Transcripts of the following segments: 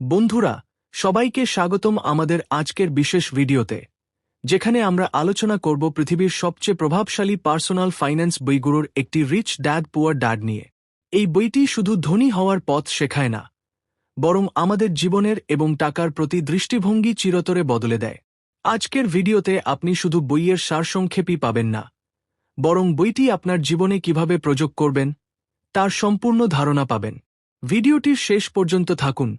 বন্ধুরা, সবাইকে স্বাগতম আমাদের আজকের বিশেষ ভিডিওতে, যেখানে আমরা আলোচনা করব পৃথিবীর সবচেয়ে প্রভাবশালী পার্সোনাল ফাইন্যান্স বইগুলোর একটি রিচ ড্যাড, পুয়ার ড্যাড নিয়ে। এই বইটি শুধু ধনী হওয়ার পথ শেখায় না, বরং আমাদের জীবনের এবং টাকার প্রতি দৃষ্টিভঙ্গি চিরতরে বদলে দেয়। আজকের ভিডিওতে আপনি শুধু বইয়ের সারসংক্ষেপই পাবেন না, বরং বইটি আপনার জীবনে কীভাবে প্রযোগ করবেন, তার সম্পূর্ণ ধারণা পাবেন। ভিডিওটির শেষ পর্যন্ত থাকুন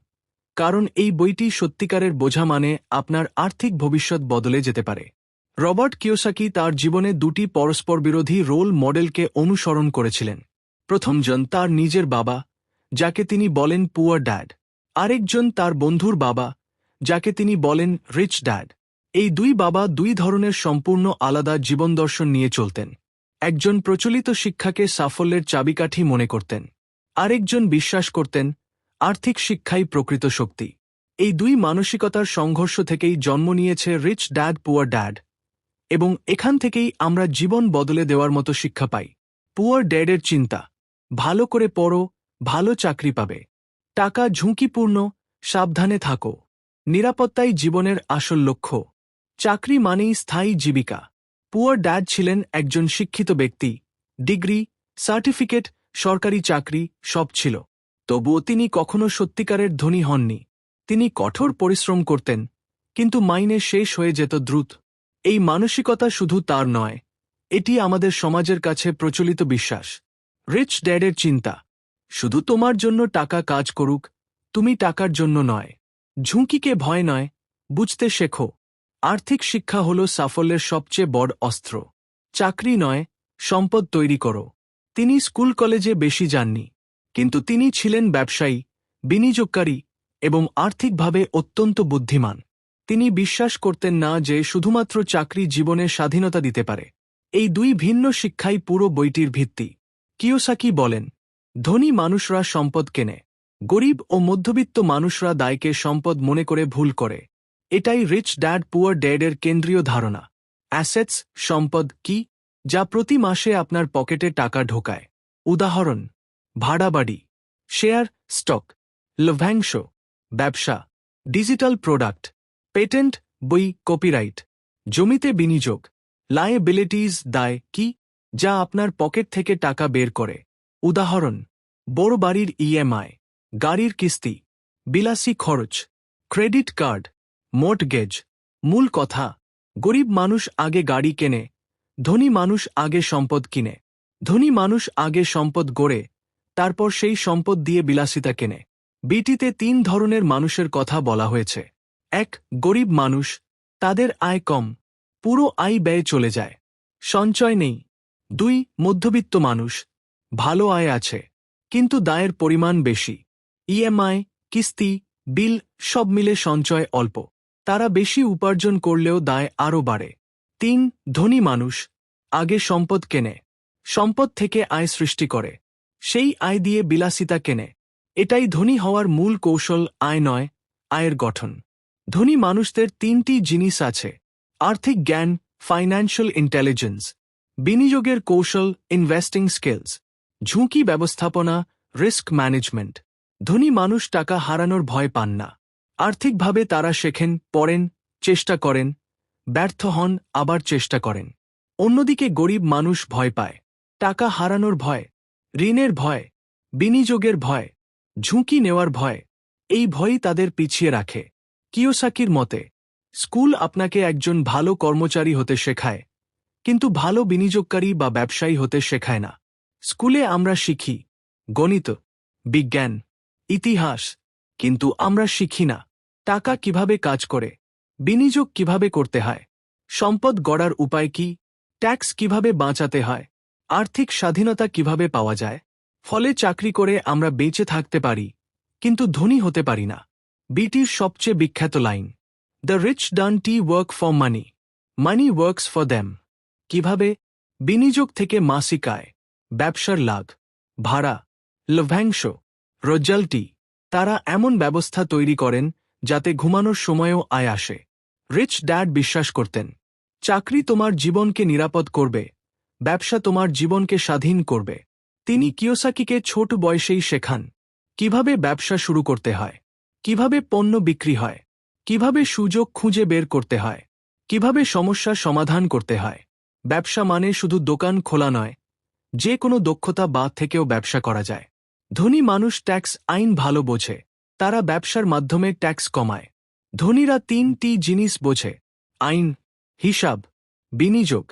কারণ এই বইটি সত্যিকারের বোঝা মানে আপনার আর্থিক ভবিষ্যৎ বদলে যেতে পারে। রবার্ট কিওসাকি তার জীবনে দুটি পরস্পর বিরোধী রোল মডেলকে অনুসরণ করেছিলেন। প্রথমজন তার নিজের বাবা, যাকে তিনি বলেন পুয়ার ড্যাড। আরেকজন তার বন্ধুর বাবা, যাকে তিনি বলেন রিচ ড্যাড। এই দুই বাবা দুই ধরনের সম্পূর্ণ আলাদা জীবনদর্শন নিয়ে চলতেন। একজন প্রচলিত শিক্ষাকে সাফল্যের চাবিকাঠি মনে করতেন। আরেকজন বিশ্বাস করতেন আর্থিক শিক্ষাই প্রকৃত শক্তি। এই দুই মানসিকতার সংঘর্ষ থেকেই জন্ম নিয়েছে রিচ ড্যাড, পুয়ার ড্যাড। এবং এখান থেকেই আমরা জীবন বদলে দেওয়ার মতো শিক্ষা পাই। পুয়ার ড্যাডের চিন্তা, ভালো করে পড়ো, ভালো চাকরি পাবে। টাকা ঝুঁকিপূর্ণ, সাবধানে থাকো। নিরাপত্তাই জীবনের আসল লক্ষ্য। চাকরি মানেই স্থায়ী জীবিকা। পুয়ার ড্যাড ছিলেন একজন শিক্ষিত ব্যক্তি। ডিগ্রি, সার্টিফিকেট, সরকারি চাকরি, সব ছিল। তবুও তিনি কখনো সত্যিকারের ধনী হননি। তিনি কঠোর পরিশ্রম করতেন, কিন্তু মাইনে শেষ হয়ে যেত দ্রুত। এই মানসিকতা শুধু তার নয়, এটি আমাদের সমাজের কাছে প্রচলিত বিশ্বাস। রিচ ড্যাডের চিন্তা, শুধু তোমার জন্য টাকা কাজ করুক, তুমি টাকার জন্য নয়। ঝুঁকিকে ভয় নয়, বুঝতে শেখো। আর্থিক শিক্ষা হল সাফল্যের সবচেয়ে বড় অস্ত্র। চাকরি নয়, সম্পদ তৈরি করো। তিনি স্কুল কলেজে বেশি যাননি। কিন্তু তিনি ছিলেন ব্যবসায়ী, বিনিয়োগকারী এবং আর্থিকভাবে অত্যন্ত বুদ্ধিমান। তিনি বিশ্বাস করতেন না যে শুধুমাত্র চাকরি জীবনে স্বাধীনতা দিতে পারে। এই দুই ভিন্ন শিক্ষাই পুরো বইটির ভিত্তি। কিওসাকি বলেন, ধনী মানুষরা সম্পদ কেনে, গরিব ও মধ্যবিত্ত মানুষরা দায়কে সম্পদ মনে করে ভুল করে। এটাই রিচ ড্যাড পুয়ার ড্যাডের কেন্দ্রীয় ধারণা। অ্যাসেটস সম্পদ কি, যা প্রতি মাসে আপনার পকেটে টাকা ঢোকায়। উদাহরণ ভাড়া বাড়ি শেয়ার, স্টক, লভ্যাংশ, ব্যবসা, ডিজিটাল প্রোডাক্ট, পেটেন্ট, বই, কপিরাইট, জমিতে বিনিয়োগ, লায়েবিলিটিজ দায় কি, যা আপনার পকেট থেকে টাকা বের করে। উদাহরণ, বড় বাড়ির ইএমআই, গাড়ির কিস্তি, বিলাসী খরচ, ক্রেডিট কার্ড মোটগেজ মূল কথা, গরিব মানুষ আগে গাড়ি কেনে, ধনী মানুষ আগে সম্পদ কিনে, ধনী মানুষ আগে সম্পদ গড়ে তারপর সেই সম্পদ দিয়ে বিলাসিতা কেনে। বিটিতে তিন ধরনের মানুষের কথা বলা হয়েছে। এক, গরিব মানুষ। তাদের আয় কম। পুরো আয় ব্যয় চলে যায়। সঞ্চয় নেই। দুই, মধ্যবিত্ত মানুষ। ভালো আয় আছে। কিন্তু দায়ের পরিমাণ বেশি। ইএমআই, কিস্তি, বিল সব মিলে সঞ্চয় অল্প। তারা বেশি উপার্জন করলেও দায় আরও বাড়ে। তিন, ধনী মানুষ। আগে সম্পদ কেনে। সম্পদ থেকে আয় সৃষ্টি করে। সেই আয় দিয়ে বিলাসিতা কেনে। এটাই ধনী হওয়ার মূল কৌশল আয় নয়, আয়ের গঠন। ধনী মানুষদের তিনটি জিনিস আছে, আর্থিক জ্ঞান ফাইন্যান্সিয়াল ইন্টেলিজেন্স বিনিয়োগের কৌশল ইনভেস্টিং স্কিলস ঝুঁকি ব্যবস্থাপনা রিস্ক ম্যানেজমেন্ট ধনী মানুষ টাকা হারানোর ভয় পান না। আর্থিকভাবে তারা শেখেন, পড়েন, চেষ্টা করেন, ব্যর্থ হন, আবার চেষ্টা করেন। অন্যদিকে গরিব মানুষ ভয় পায়। টাকা হারানোর ভয়। ঋণের ভয়, বিনিয়োগের ভয়, ঝুঁকি নেওয়ার ভয়, এই ভয়ই তাদের পিছিয়ে রাখে। কিওসাকির মতে, স্কুল আপনাকে একজন ভালো কর্মচারী হতে শেখায়, কিন্তু ভালো বিনিয়োগকারী বা ব্যবসায়ী হতে শেখায় না। স্কুলে আমরা শিখি, গণিত, বিজ্ঞান, ইতিহাস, কিন্তু আমরা শিখি না, টাকা কীভাবে কাজ করে, বিনিয়োগ কীভাবে করতে হয়, সম্পদ গড়ার উপায় কি, ট্যাক্স কীভাবে বাঁচাতে হয় আর্থিক স্বাধীনতা কীভাবে পাওয়া যায়? ফলে চাকরি করে আমরা বেঁচে থাকতে পারি, কিন্তু ধনী হতে পারি না। বিটির সবচেয়ে বিখ্যাত line the rich don't work for money money works for them কীভাবে? বিনিয়োগ থেকে মাসিক আয়, ব্যবসার লাভ, ভাড়া, লভ্যাংশ রজ্জালটি তারা এমন ব্যবস্থা তৈরি করেন যাতে ঘুমানোর সময়ও আয় আসে। রিচ ড্যাড বিশ্বাস করতেন, চাকরি তোমার জীবনকে নিরাপদ করবে ব্যবসা তোমার জীবনকে স্বাধীন করবে। তিনি কিওসাকিকে ছোট বয়সেই শেখান, কীভাবে ব্যবসা শুরু করতে হয়, কীভাবে পণ্য বিক্রি হয়, কীভাবে সুযোগ খুঁজে বের করতে হয়, কীভাবে সমস্যার সমাধান করতে হয়। ব্যবসা মানে শুধু দোকান খোলা নয়, যে কোনো দক্ষতা বা থেকেও ব্যবসা করা যায়। ধনী মানুষ ট্যাক্স আইন ভালো বোঝে, তারা ব্যবসার মাধ্যমে ট্যাক্স কমায়। ধনীরা তিনটি জিনিস বোঝে, আইন, হিসাব, বিনিয়োগ।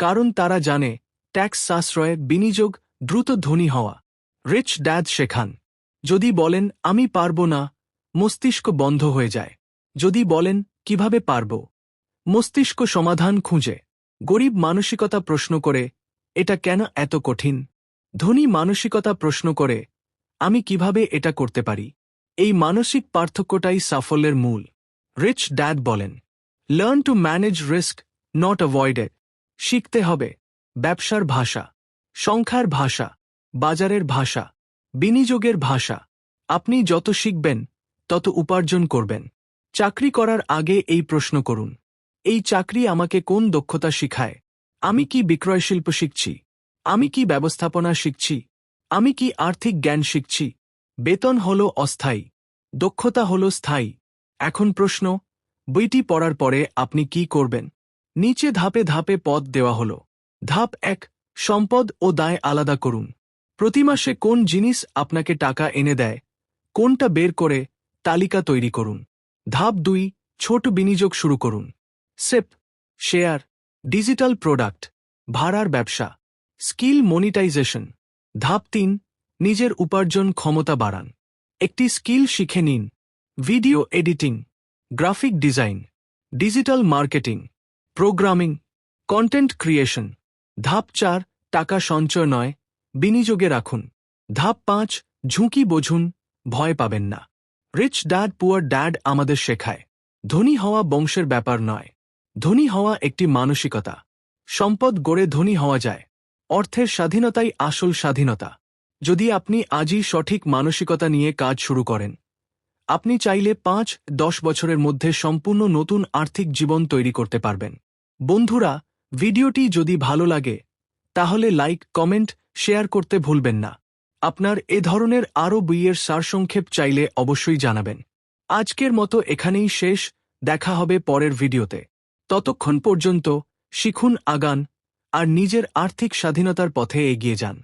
কারণ তারা জানে, ট্যাক্স সাশ্রয়ে বিনিয়োগ দ্রুত ধনী হওয়া। রিচ ড্যাড শেখান, যদি বলেন আমি পারব না, মস্তিষ্ক বন্ধ হয়ে যায়। যদি বলেন, কীভাবে পারব? মস্তিষ্ক সমাধান খুঁজে। গরিব মানসিকতা প্রশ্ন করে, এটা কেন এত কঠিন? ধনী মানসিকতা প্রশ্ন করে, আমি কীভাবে এটা করতে পারি? এই মানসিক পার্থক্যটাই সাফল্যের মূল। রিচ ড্যাড বলেন learn to manage risk not avoided শিখতে হবে। ব্যবসার ভাষা, সংখ্যার ভাষা, বাজারের ভাষা, বিনিয়োগের ভাষা। আপনি যত শিখবেন, তত উপার্জন করবেন। চাকরি করার আগে এই প্রশ্ন করুন। এই চাকরি আমাকে কোন দক্ষতা শিখায়? আমি কি বিক্রয়শিল্প শিখছি? আমি কি ব্যবস্থাপনা শিখছি? আমি কি আর্থিক জ্ঞান শিখছি? বেতন হল অস্থায়ী, দক্ষতা হল স্থায়ী। এখন প্রশ্ন, বইটি পড়ার পরে আপনি কি করবেন? নিচে ধাপে ধাপে পদ দেওয়া হল। ধাপ এক, সম্পদ ও দায় আলাদা করুন। প্রতি মাসে কোন জিনিস আপনাকে টাকা এনে দেয়, কোনটা বের করে, তালিকা তৈরি করুন। ধাপ দুই, ছোট বিনিয়োগ শুরু করুন। সেপ, শেয়ার, ডিজিটাল প্রোডাক্ট, ভাড়ার ব্যবসা, স্কিল মনিটাইজেশন। ধাপ তিন, নিজের উপার্জন ক্ষমতা বাড়ান। একটি স্কিল শিখে নিন। Video editing, graphic design, digital marketing. Programming content creation ধাপ চার, টাকা সঞ্চয় নয়, বিনিয়োগে রাখুন। ধাপ পাঁচ, ঝুঁকি বোঝুন, ভয় পাবেন না। রিচ ড্যাড পুয়ার ড্যাড আমাদের শেখায়। ধনী হওয়া বংশের ব্যাপার নয়। ধনী হওয়া একটি মানসিকতা। সম্পদ গড়ে ধনী হওয়া যায়। অর্থের স্বাধীনতাই আসল স্বাধীনতা। যদি আপনি আজই সঠিক মানসিকতা নিয়ে কাজ শুরু করেন, আপনি চাইলে পাঁচ, দশ বছরের মধ্যে সম্পূর্ণ নতুন আর্থিক জীবন তৈরি করতে পারবেন। বন্ধুরা, ভিডিওটি যদি ভালো লাগে, তাহলে লাইক, কমেন্ট, শেয়ার করতে ভুলবেন না। আপনার এ ধরনের আরও বইয়ের সারসংক্ষেপ চাইলে অবশ্যই জানাবেন। আজকের মতো এখানেই শেষ, দেখা হবে পরের ভিডিওতে। ততক্ষণ পর্যন্ত শিখুন, আগান, আর নিজের আর্থিক স্বাধীনতার পথে এগিয়ে যান।